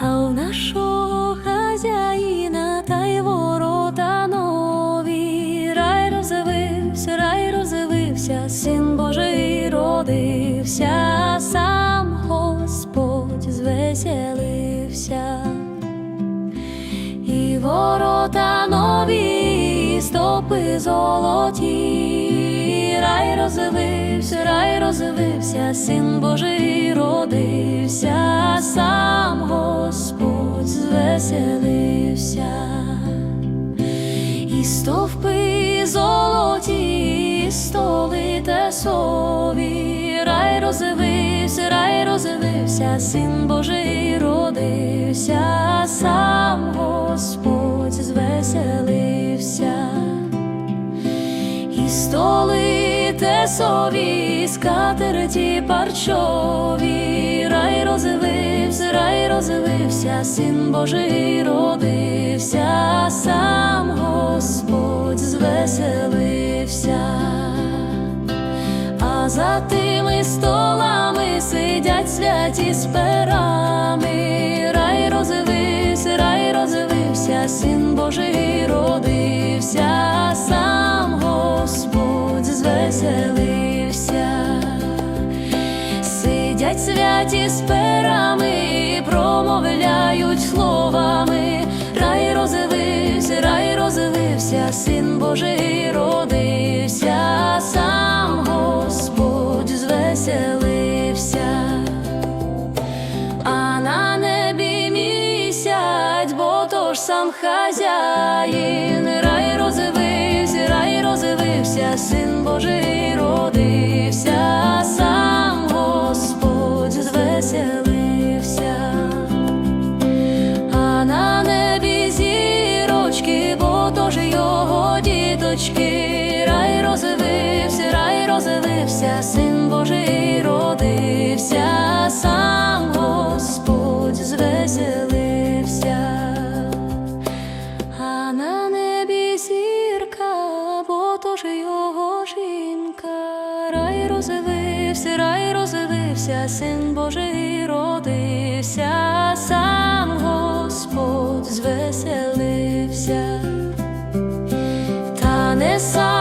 А у нашого хазяїна та й ворота нові. Рай розвився, рай розвився, син Божий родився, сам Господь звеселився. І ворота нові, і стопи золоті, рай розвився, рай розвився, син Божий родився, сам Господь звеселився. І стовпи золоті, і столи тесові, рай розвився, рай розвився, син Божий родився, сам Господь звеселився. І столи тесові, скатерті парчові, рай розвився, рай розвився, син Божий родився, сам Господь звеселився. А за тими столами сидять святі з перами, Сидять святі з перами, промовляють словами, рай розвився, рай розвився, син Божий родився, сам Господь звеселився, а на небі місяць, бо то ж сам хазяїн, його діточки, рай розвився, рай розвився, син Божий родився, сам Господь звеселився. А на небі зірка, бо то ж його жінка, рай розвився, рай розвився, син Божий родився, this song.